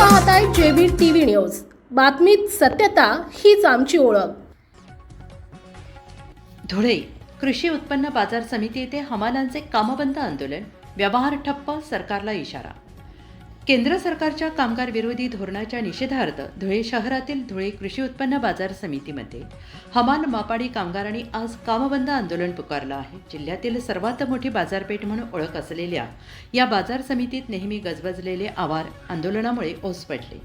पाहताय JB TV news. बातमीत सत्यता हीच आमची ओळख. धुळे कृषी उत्पन्न बाजार समिती येथे हमालांचे कामबंद आंदोलन. व्यवहार ठप्प सरकारला इशारा. केंद्र सरकारच्या कामगार विरोधी धोरणाच्या निषेधार्थ धुळे शहरातील धुळे कृषी उत्पन्न बाजार समितीमध्ये हमाल मापाडी कामगारांनी आज कामबंद आंदोलन पुकारलं आहे. जिल्ह्यातील सर्वात मोठी बाजारपेठ म्हणून ओळख असलेल्या या बाजार समितीत नेहमी गजबजलेले आवार आंदोलनामुळे ओस पडले.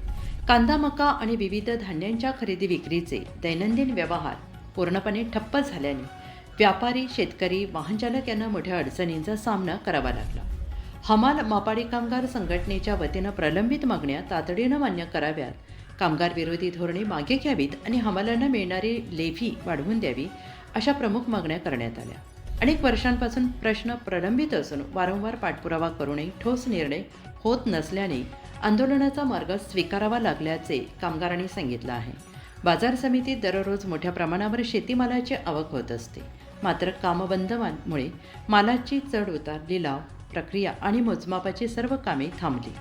कांदा मका आणि विविध धान्यांच्या खरेदी विक्रीचे दैनंदिन व्यवहार पूर्णपणे ठप्प झाल्याने व्यापारी शेतकरी वाहनचालक यांना मोठ्या अडचणींचा सामना करावा लागला. हमाल मापाडी कामगार संघटनेच्या वतीनं प्रलंबित मागण्या तातडीनं मान्य कराव्यात. कामगार विरोधी धोरणे मागे घ्यावीत आणि हमालांना मिळणारी लेव्ही वाढवून द्यावी अशा प्रमुख मागण्या करण्यात आल्या. अनेक वर्षांपासून प्रश्न प्रलंबित असून वारंवार पाठपुरावा करूनही ठोस निर्णय होत नसल्याने आंदोलनाचा मार्ग स्वीकारावा लागल्याचे कामगारांनी सांगितलं आहे. बाजार समितीत दररोज मोठ्या प्रमाणावर शेतीमालाची आवक होत असते. मात्र कामबंदमुळे मालाची चढ उतार लिलाव प्रक्रिया आणि मोजमापाची सर्व कामे थांबली.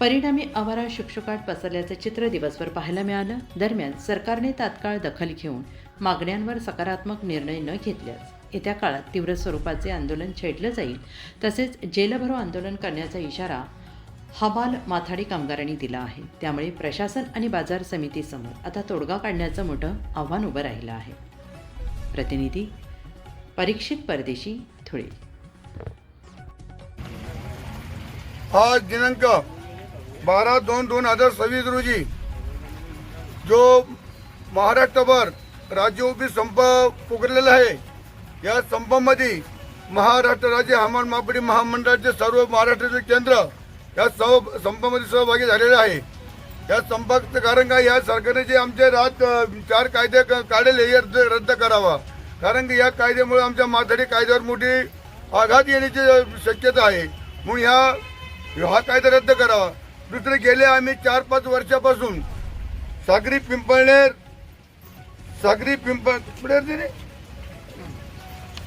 परिणामी आवारा शुकशुकाट पसरल्याचं चित्र दिवसभर पाहायला मिळालं. दरम्यान सरकारने तात्काळ दखल घेऊन मागण्यांवर सकारात्मक निर्णय न घेतल्यास येत्या काळात तीव्र स्वरूपाचे आंदोलन छेडलं जाईल. तसेच जेलभरो आंदोलन करण्याचा इशारा हवाल माथाडी कामगारांनी दिला आहे. त्यामुळे प्रशासन आणि बाजार समितीसमोर आता तोडगा काढण्याचं मोठं आव्हान उभं राहिलं आहे. प्रतिनिधी परीक्षित परदेशी धुळे. आज दिनांक बारा दोन दोन हजार सव्वीस रोजी जो महाराष्ट्रभर राज्यव्यापी संप पुकारलेला आहे या संपामध्ये महाराष्ट्र राज्य हवामान मापडी महामंडळाचे सर्व महाराष्ट्राचे केंद्र या सह संपामध्ये सहभागी झालेले आहे. या संपाचं कारण काय? या सरकारने जे आमचे रात चार कायदे क- काढलेले हे रद्द रद्द करावा. कारण की या कायद्यामुळे आमच्या माथाडी कायद्यावर मोठी आघात येण्याची शक्यता आहे. म्हणून ह्या हा कायदा रद्द करावा दुसरे गेले आम्ही चार पाच वर्षापासून. सागरी पिंपळनेर सागरी पिंपळ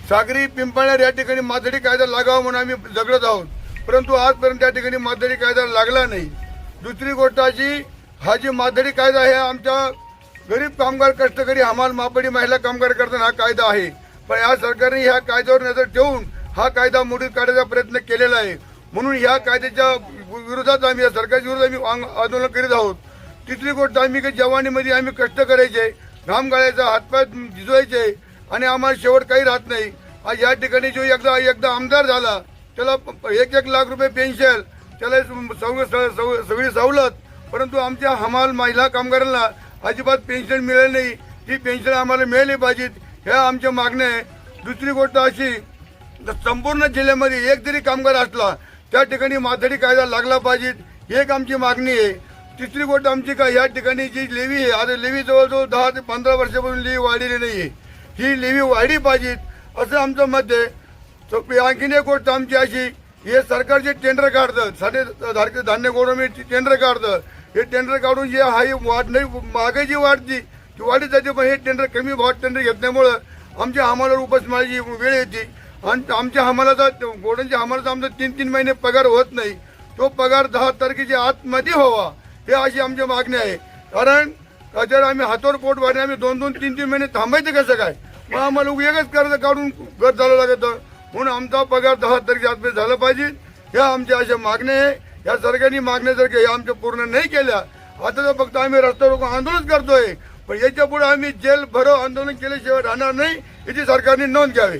सागरी पिंपळनेर या ठिकाणी माथडी कायदा लागावा म्हणून आम्ही झगडत आहोत. परंतु आजपर्यंत या ठिकाणी माथडी कायदा लागला नाही. दुसरी गोष्ट अशी हा जी माथडी कायदा आहे आमच्या गरीब कामगार कष्टकरी हमाल मापडी महिला कामगार करताना हा कायदा आहे. पण या सरकारने ह्या कायद्यावर नजर ठेवून हा कायदा मोडीत काढायचा प्रयत्न केलेला आहे. म्हणून ह्या कायद्याच्या विरोधात आम्ही या सरकारच्या विरोधात आम्ही आंदोलन करीत आहोत. तिसरी गोष्ट आम्ही काही जवानीमध्ये आम्ही कष्ट करायचे घाम गाळायचा हातपाय झिजवायचे आणि आम्हाला शेवट काही राहत नाही. आज या ठिकाणी जो एकदा एकदा आमदार झाला त्याला प- एक एक लाख रुपये पेन्शन त्याला सव- स- सव- सगळी सवलत परंतु आमच्या हमाल महिला कामगारांना अजिबात पेन्शन मिळेल नाही. ती पेन्शन आम्हाला मिळाली पाहिजेत ह्या आमच्या मागण्या आहे. दुसरी गोष्ट अशी संपूर्ण जिल्ह्यामध्ये एक जरी कामगार असला त्या ठिकाणी माथडी कायदा लागला पाहिजे. एक आमची मागणी आहे. तिसरी गोष्ट आमची काय या ठिकाणी जी लेवी आहे आता लेवी जवळजवळ दहा ते पंधरा वर्षापासून लेवी वाढलेली नाही आहे ही लेवी वाढली पाहिजेत असं आमचं मत आहे. आणखीन एक गोष्ट आमची अशी हे सरकार जे टेंडर काढतं साधे धारक धान्य गव्हर्नमेंट टेंडर काढतं हे टेंडर काढून जे हा वाढ नाही महागाई जी वाढती ती वाढत जाते पण हे टेंडर कमी भावात टेंडर घेतल्यामुळं आमच्या आम्हाला उपासमाराची वेळ येते. आणि आमच्या हमालाचा गोड्यांच्या हमालाचा आमचा तीन तीन महिने पगार होत नाही. तो पगार दहा तारखेच्या आतमध्ये व्हावा हे अशी आमची मागणी आहे. कारण जर आम्ही हातावर पोट भरणे आम्ही दोन दोन तीन तीन महिने थांबायचं कसं काय? मग आम्हाला वेगळंच कर्ज काढून घर झालं लागत. म्हणून आमचा पगार दहा तारखे आतमध्ये झाला पाहिजे. ह्या आमच्या अशा मागण्या आहे. या सरकारने मागण्या जर या आमच्या पूर्ण नाही केल्या आता तर फक्त आम्ही रस्त्यावर आंदोलन करतोय. पण याच्यापुढे आम्ही जेल भरो आंदोलन केल्याशिवाय राहणार नाही याची सरकारने नोंद घ्यावी.